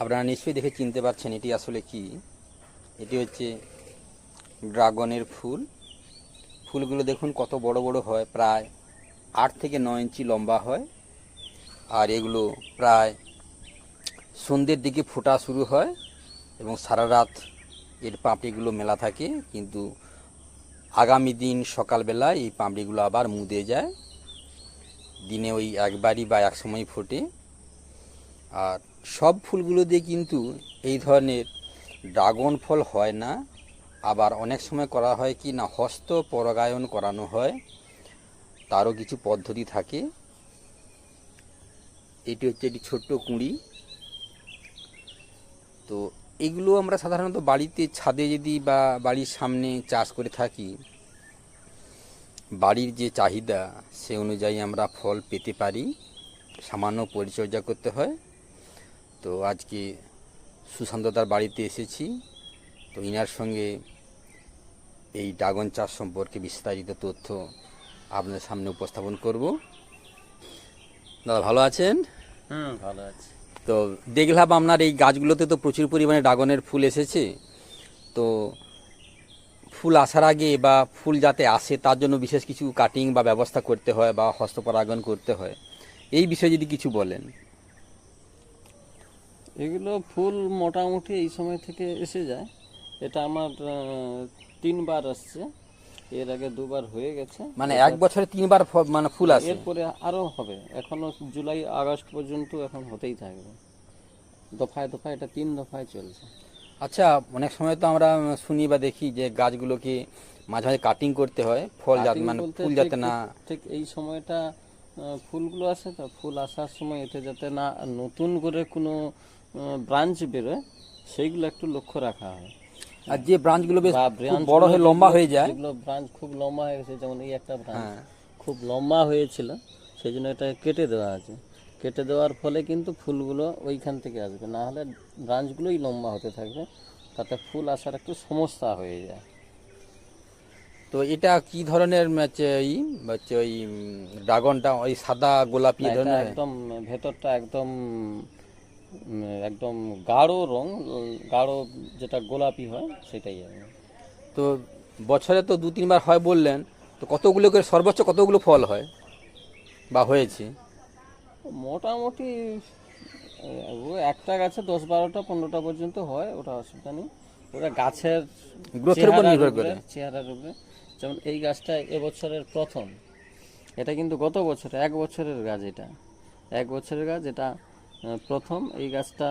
আপনারা নিশ্চয়ই দেখে চিনতে পারছেন এটি আসলে কি। এটি হচ্ছে ড্রাগনের ফুল। ফুলগুলো দেখুন কত বড় বড় হয়, প্রায় আট থেকে নয় ইঞ্চি লম্বা হয়। আর এগুলো প্রায় সন্ধ্যের দিকে ফোটা শুরু হয় এবং সারা রাত এর পাঁপড়িগুলো মেলা থাকে। কিন্তু আগামী দিন সকালবেলায় এই পাঁপড়িগুলো আবার মুদে যায়। দিনে ওই একবারই বা এক সময় ফোটে। আর সব ফুলগুলো দিয়ে কিন্তু এই ধরনের ড্রাগন ফল হয় না। আবার অনেক সময় করা হয় কি না, হস্ত পরাগায়ন করানো হয়। তারও কিছু পদ্ধতি থাকে। এটি হচ্ছে একটি ছোট্ট কুঁড়ি। তো এগুলো আমরা সাধারণত বাড়িতে ছাদে যদি বা বাড়ির সামনে চাষ করে থাকি, বাড়ির যে চাহিদা সে অনুযায়ী আমরা ফল পেতে পারি। সামান্য পরিচর্যা করতে হয়। তো আজকে সুশান্তদার বাড়িতে এসেছি। তো ইনার সঙ্গে এই ড্রাগন চাষ সম্পর্কে বিস্তারিত তথ্য আপনাদের সামনে উপস্থাপন করব। দাদা ভালো আছেন? হুম। ভালো আছে। তো দেখলাম আপনার এই গাছগুলোতে তো প্রচুর পরিমাণে ড্রাগনের ফুল এসেছে। তো ফুল আসার আগে বা ফুল যাতে আসে তার জন্য বিশেষ কিছু কাটিং বা ব্যবস্থা করতে হয় বা হস্তপরাগন করতে হয়। এই বিষয়ে যদি কিছু বলেন। এগুলো ফুল মোটামুটি এই সময় থেকে এসে যায়। এটা আমার তিনবার আসছে। এর আগে দুবার হয়ে গেছে। মানে এক বছরে তিনবার মানে ফুল আসে। এরপরে আরও হবে। এখনও জুলাই আগস্ট পর্যন্ত এখন হতেই থাকবে। দফায় দফায় এটা তিন দফায় চলছে। আচ্ছা অনেক সময় তো আমরা শুনি বা দেখি যে গাছগুলোকে মাঝে মাঝে কাটিং করতে হয়। ফল যাতে মানে ফুল যাতে না ঠিক এই সময়টা ফুলগুলো আসে তো ফুল আসার সময় এতে যাতে না নতুন করে কোনো ব্রাঞ্চ বেরোয় সেইগুলো একটু লক্ষ্য রাখা হয়। আর যে ব্রাঞ্চগুলো বেশ বড় হয়ে লম্বা হয়ে যায়। যেগুলো ব্রাঞ্চ খুব লম্বা হয়ে গেছে যেমন এই একটা ব্রাঞ্চ হ্যাঁ। খুব লম্বা হয়েছিল সেই জন্য এটা কেটে দেওয়া আছে। কেটে দেওয়ার ফলে কিন্তু ফুলগুলো ওইখান থেকে আসবে না হলে ব্রাঞ্চগুলোই লম্বা হতে থাকবে তাতে ফুল আসার একটু সমস্যা হয়ে যায়। তো এটা কি ধরনের হচ্ছে এই হচ্ছে ওই ড্রাগনটা ওই সাদা গোলাপি ধরনের? একদম ভেতরটা একদম একদম গাঢ় রং গাঢ় যেটা গোলাপি হয় সেটাই তো বছরে তো দু তিনবার হয় বললেন তো কতগুলো করে সর্বোচ্চ কতগুলো ফল হয়? বা হয়েছে? মোটামুটি একটা গাছে দশ বারোটা পনেরোটা পর্যন্ত হয় ওটা অসুবিধা নেই। ওটা গাছের এর উপর নির্ভর করে। চেহারার উপরে যেমন এই গাছটা এবছরের প্রথম এটা কিন্তু গত বছর এক বছরের গাছ এটা। এক বছরের গাছ এটা প্রথম এই গাছটা